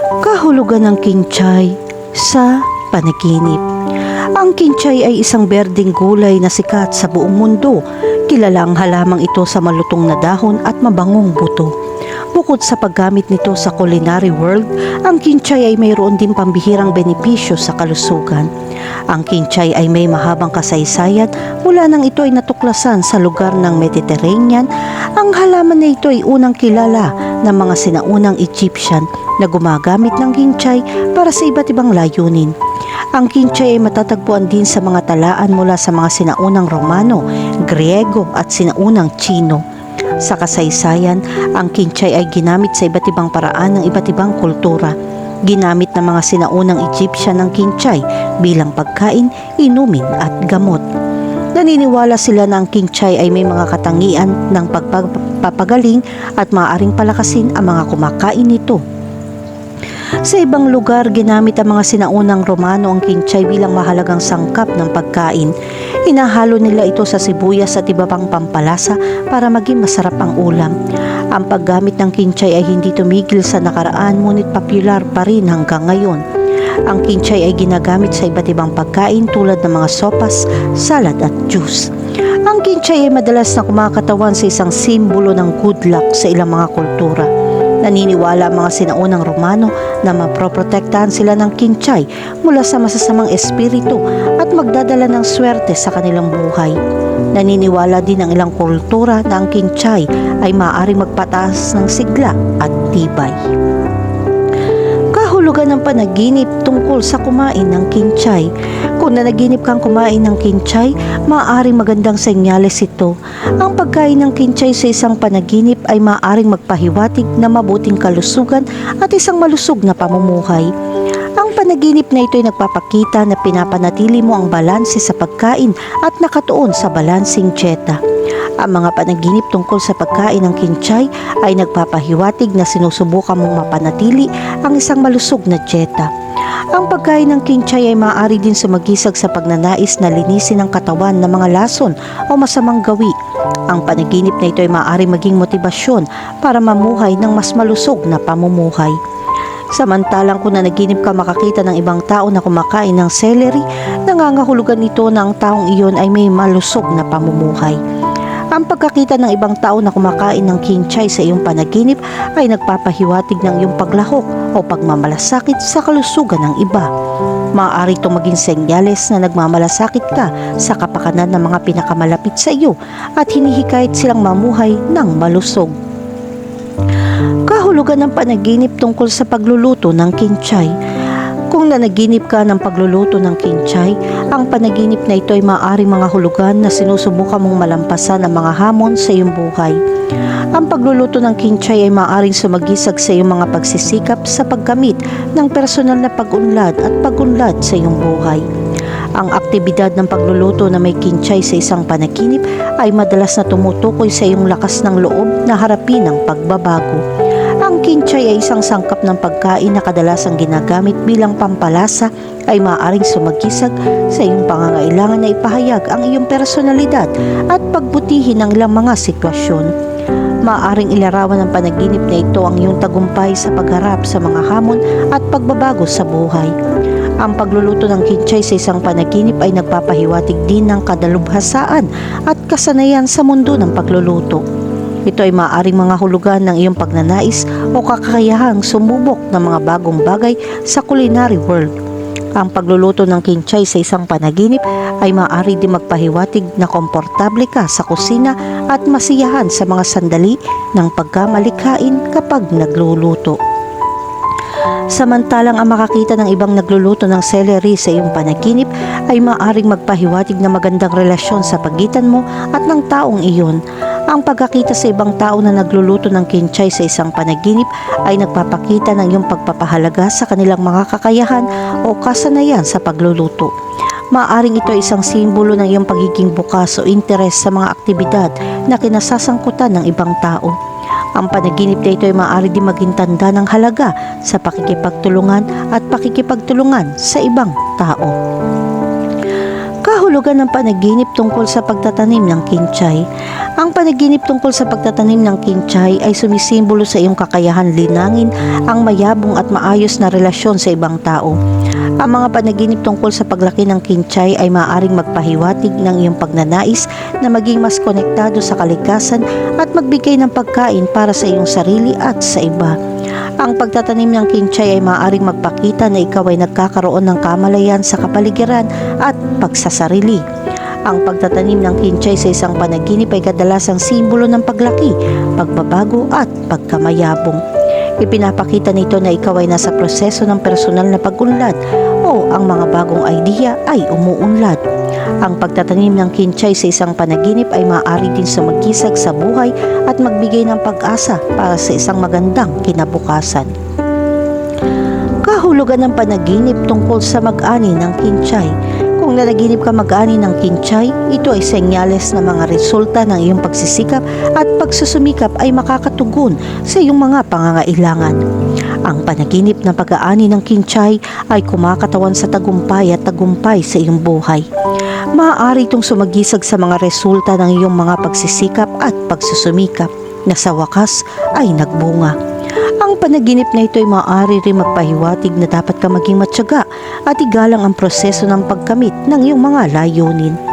Kahulugan ng kinchay sa panaginip. Ang kinchay ay isang berdeng gulay na sikat sa buong mundo. Kilala ang halamang ito sa malutong na dahon at mabangong buto. Bukod sa paggamit nito sa culinary world, ang kinchay ay mayroon din pambihirang benepisyo sa kalusugan. Ang kinchay ay may mahabang kasaysayan mula nang ito ay natuklasan sa lugar ng Mediterranean. Ang halaman na ito ay unang kilala ng mga sinaunang Egyptian na gumagamit ng kinchay para sa iba't ibang layunin. Ang kinchay ay matatagpuan din sa mga talaan mula sa mga sinaunang Romano, Griego at sinaunang Chino. Sa kasaysayan, ang kinchay ay ginamit sa iba't ibang paraan ng iba't ibang kultura. Ginamit ng mga sinaunang Egyptian ng kinchay bilang pagkain, inumin at gamot. Naniniwala sila na ang kinchay ay may mga katangian ng pagpapagaling at maaaring palakasin ang mga kumakain nito. Sa ibang lugar, ginamit ang mga sinaunang Romano ang kinchay bilang mahalagang sangkap ng pagkain. Inahalo nila ito sa sibuyas at iba pang pampalasa para maging masarap ang ulam. Ang paggamit ng kinchay ay hindi tumigil sa nakaraan ngunit popular pa rin hanggang ngayon. Ang kinchay ay ginagamit sa iba't ibang pagkain tulad ng mga sopas, salad at juice. Ang kinchay ay madalas na kumakatawan sa isang simbolo ng good luck sa ilang mga kultura. Naniniwala ang mga sinaunang Romano na maproprotektahan sila ng kinchay mula sa masasamang espiritu at magdadala ng swerte sa kanilang buhay. Naniniwala din ang ilang kultura na ang kinchay ay maaaring magpataas ng sigla at tibay. Kahulugan ng panaginip tungkol sa kumain ng kinchay. Kung nanaginip kang kumain ng kinchay, maaaring magandang senyales ito. Ang pagkain ng kinchay sa isang panaginip ay maaaring magpahiwatig na mabuting kalusugan at isang malusog na pamumuhay. Ang panaginip na ito ay nagpapakita na pinapanatili mo ang balanse sa pagkain at nakatuon sa balancing dieta. Ang mga panaginip tungkol sa pagkain ng kinchay ay nagpapahiwatig na sinusubukan mong mapanatili ang isang malusog na dieta. Ang pagkain ng kinchay ay maaari din sumagisag sa pagnanais na linisin ang katawan ng mga lason o masamang gawi. Ang panaginip na ito ay maaari maging motibasyon para mamuhay ng mas malusog na pamumuhay. Samantalang kung nanaginip ka makakita ng ibang tao na kumakain ng celery, nangangahulugan ito na ang taong iyon ay may malusog na pamumuhay. Ang pagkakita ng ibang tao na kumakain ng kinchay sa iyong panaginip ay nagpapahiwatig ng iyong paglahok o pagmamalasakit sa kalusugan ng iba. Maaari itong maging senyales na nagmamalasakit ka sa kapakanan ng mga pinakamalapit sa iyo at hinihikayat silang mamuhay ng malusog. Kahulugan ng panaginip tungkol sa pagluluto ng kinchay. Kung nanaginip ka ng pagluluto ng kinchay, ang panaginip na ito ay maaaring mga hulugan na sinusubukan mong malampasan ang mga hamon sa iyong buhay. Ang pagluluto ng kinchay ay maaaring sumagisag sa iyong mga pagsisikap sa paggamit ng personal na pag-unlad at pag-unlad sa iyong buhay. Ang aktibidad ng pagluluto na may kinchay sa isang panaginip ay madalas na tumutukoy sa iyong lakas ng loob na harapin ang pagbabago. Ang kinchay ay isang sangkap ng pagkain na kadalasang ginagamit bilang pampalasa ay maaaring sumagisag sa iyong pangangailangan na ipahayag ang iyong personalidad at pagbutihin ang ilang mga sitwasyon. Maaaring ilarawan ng panaginip na ito ang iyong tagumpay sa pagharap sa mga hamon at pagbabago sa buhay. Ang pagluluto ng kinchay sa isang panaginip ay nagpapahiwatig din ng kadalubhasaan at kasanayan sa mundo ng pagluluto. Ito ay maaaring mga hulugan ng iyong pagnanais o kakayahang sumubok ng mga bagong bagay sa culinary world. Ang pagluluto ng kinchay sa isang panaginip ay maaari din magpahiwatig na komportable ka sa kusina at masiyahan sa mga sandali ng pagkamalikhain kapag nagluluto. Samantalang ang makakita ng ibang nagluluto ng celery sa iyong panaginip ay maaring magpahiwatig na magandang relasyon sa pagitan mo at ng taong iyon. Ang pagkakita sa ibang tao na nagluluto ng kinchay sa isang panaginip ay nagpapakita ng iyong pagpapahalaga sa kanilang mga kakayahan o kasanayan sa pagluluto. Maaring ito ay isang simbolo ng iyong pagiging bukas o interes sa mga aktibidad na kinasasangkutan ng ibang tao. Ang panaginip na ito ay maaari din maging tanda ng halaga sa pakikipagtulungan at pakikipagtulungan sa ibang tao. Kahulugan ng panaginip tungkol sa pagtatanim ng kinchay. Ang panaginip tungkol sa pagtatanim ng kinchay ay sumisimbolo sa iyong kakayahan linangin ang mayabong at maayos na relasyon sa ibang tao. Ang mga panaginip tungkol sa paglaki ng kinchay ay maaaring magpahiwatig ng iyong pagnanais na maging mas konektado sa kalikasan at magbigay ng pagkain para sa iyong sarili at sa iba. Ang pagtatanim ng kinchay ay maaaring magpakita na ikaw ay nagkakaroon ng kamalayan sa kapaligiran at pagsasarili. Ang pagtatanim ng kinchay sa isang panaginip ay kadalasang simbolo ng paglaki, pagbabago at pagkamayabong. Ipinapakita nito na ikaw ay nasa proseso ng personal na pag-unlad o ang mga bagong idea ay umuunlad. Ang pagtatanim ng kinchay sa isang panaginip ay maaari din sumagisag sa buhay at magbigay ng pag-asa para sa isang magandang kinabukasan. Kahulugan ng panaginip tungkol sa mag-ani ng kinchay. Kung nanaginip ka mag-ani ng kinchay, ito ay senyales na mga resulta ng iyong pagsisikap at pagsusumikap ay makakatugon sa iyong mga pangangailangan. Ang panaginip ng pag-aani ng kinchay ay kumakatawan sa tagumpay at tagumpay sa iyong buhay. Maaari itong sumagisag sa mga resulta ng iyong mga pagsisikap at pagsusumikap na sa wakas ay nagbunga. Ang panaginip na ito ay maaari rin magpahiwatig na dapat ka maging matyaga at igalang ang proseso ng pagkamit ng iyong mga layunin.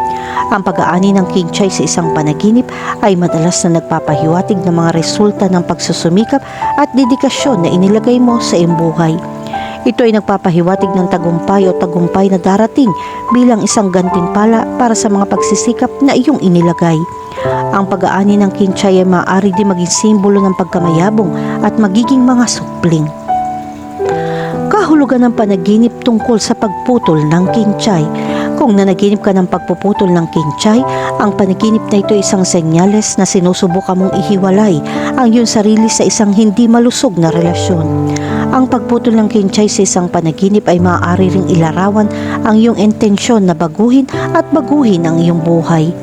Ang pag-aani ng kinchay sa isang panaginip ay madalas na nagpapahiwatig ng mga resulta ng pagsusumikap at dedikasyon na inilagay mo sa iyong buhay. Ito ay nagpapahiwatig ng tagumpay o tagumpay na darating bilang isang gantimpala para sa mga pagsisikap na iyong inilagay. Ang pag-aani ng kinchay ay maaari din maging simbolo ng pagkamayabong at magiging mga supling. Kahulugan ng panaginip tungkol sa pagputol ng kinchay. Kung nanaginip ka ng pagpuputol ng kinchay, ang panaginip na ito ay isang senyales na sinusubukan mong ihiwalay ang iyong sarili sa isang hindi malusog na relasyon. Ang pagputol ng kinchay sa isang panaginip ay maaari ring ilarawan ang iyong intensyon na baguhin at baguhin ang iyong buhay.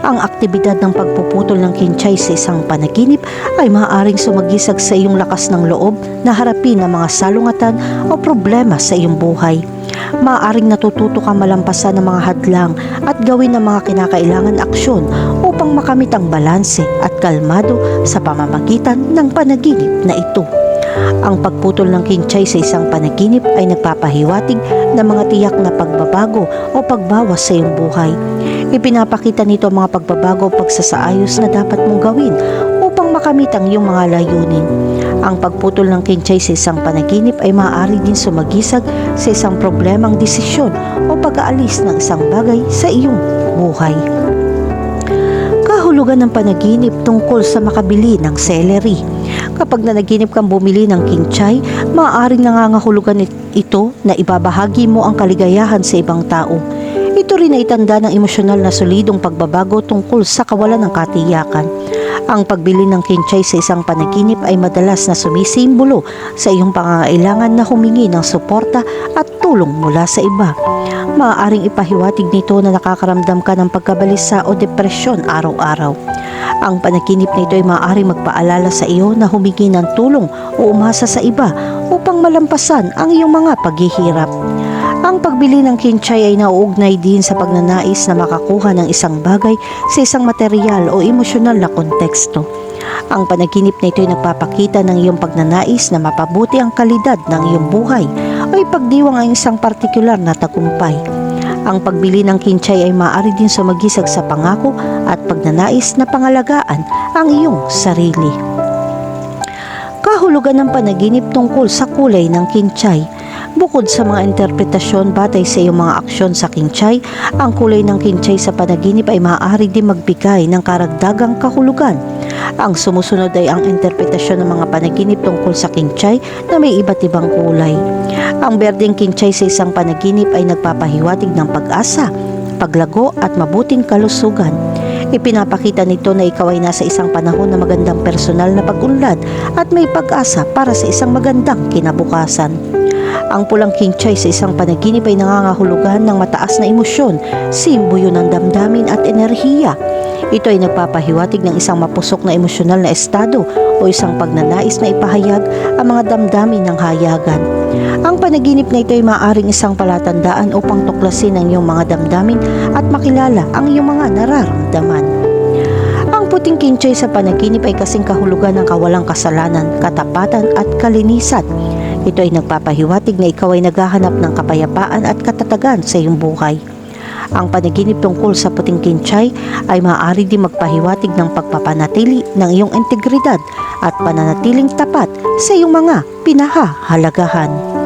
Ang aktibidad ng pagpuputol ng kinchay sa isang panaginip ay maaaring sumagisag sa iyong lakas ng loob na harapin ang mga salungatan o problema sa iyong buhay. Maaaring natututo ka malampasan ng mga hadlang at gawin ang mga kinakailangan aksyon upang makamit ang balanse at kalmado sa pamamagitan ng panaginip na ito. Ang pagputol ng kinchay sa isang panaginip ay nagpapahiwatig ng mga tiyak na pagbabago o pagbawas sa iyong buhay. Ipinapakita nito ang mga pagbabago o pagsasaayos na dapat mong gawin upang makamit ang iyong mga layunin. Ang pagputol ng kinchay sa isang panaginip ay maaari din sumagisag sa isang problemang desisyon o pag-aalis ng isang bagay sa iyong buhay. Kahulugan ng panaginip tungkol sa makabili ng celery. Kapag nanaginip kang bumili ng kinchay, maaaring nangangahulugan ito na ibabahagi mo ang kaligayahan sa ibang tao. Ito rin ay tanda ng emosyonal na solidong pagbabago tungkol sa kawalan ng katiyakan. Ang pagbili ng kinchay sa isang panaginip ay madalas na sumisimbolo sa iyong pangangailangan na humingi ng suporta at tulong mula sa iba. Maaaring ipahiwatig nito na nakakaramdam ka ng pagkabalisa o depresyon araw-araw. Ang panaginip na ito ay maaaring magpaalala sa iyo na humingi ng tulong o umasa sa iba upang malampasan ang iyong mga paghihirap. Ang pagbili ng kinchay ay nauugnay din sa pagnanais na makakuha ng isang bagay sa isang material o emosyonal na konteksto. Ang panaginip na ito ay nagpapakita ng iyong pagnanais na mapabuti ang kalidad ng iyong buhay o ipagdiwang ang isang partikular na tagumpay. Ang pagbili ng kinchay ay maaari din sumagisag sa pangako at pagnanais na pangalagaan ang iyong sarili. Kahulugan ng panaginip tungkol sa kulay ng kinchay. Bukod sa mga interpretasyon batay sa iyong mga aksyon sa kinchay, ang kulay ng kinchay sa panaginip ay maaari din magbigay ng karagdagang kahulugan. Ang sumusunod ay ang interpretasyon ng mga panaginip tungkol sa kinchay na may iba't ibang kulay. Ang berdeng kinchay sa isang panaginip ay nagpapahiwatig ng pag-asa, paglago at mabuting kalusugan. Ipinapakita nito na ikaw ay nasa isang panahon na magandang personal na pag-unlad at may pag-asa para sa isang magandang kinabukasan. Ang pulang kinchay sa isang panaginip ay nangangahulugan ng mataas na emosyon, simboyo ng damdamin at enerhiya. Ito ay nagpapahiwatig ng isang mapusok na emosyonal na estado o isang pagnanais na ipahayag ang mga damdamin ng hayagan. Ang panaginip na ito ay maaaring isang palatandaan upang tuklasin ang iyong mga damdamin at makilala ang iyong mga nararamdaman. Ang puting kinchay sa panaginip ay kasing kahulugan ng kawalang kasalanan, katapatan at kalinisan. Ito ay nagpapahiwatig na ikaw ay naghahanap ng kapayapaan at katatagan sa iyong buhay. Ang panaginip tungkol sa puting kinchay ay maaari din magpahiwatig ng pagpapanatili ng iyong integridad at pananatiling tapat sa iyong mga pinahahalagahan.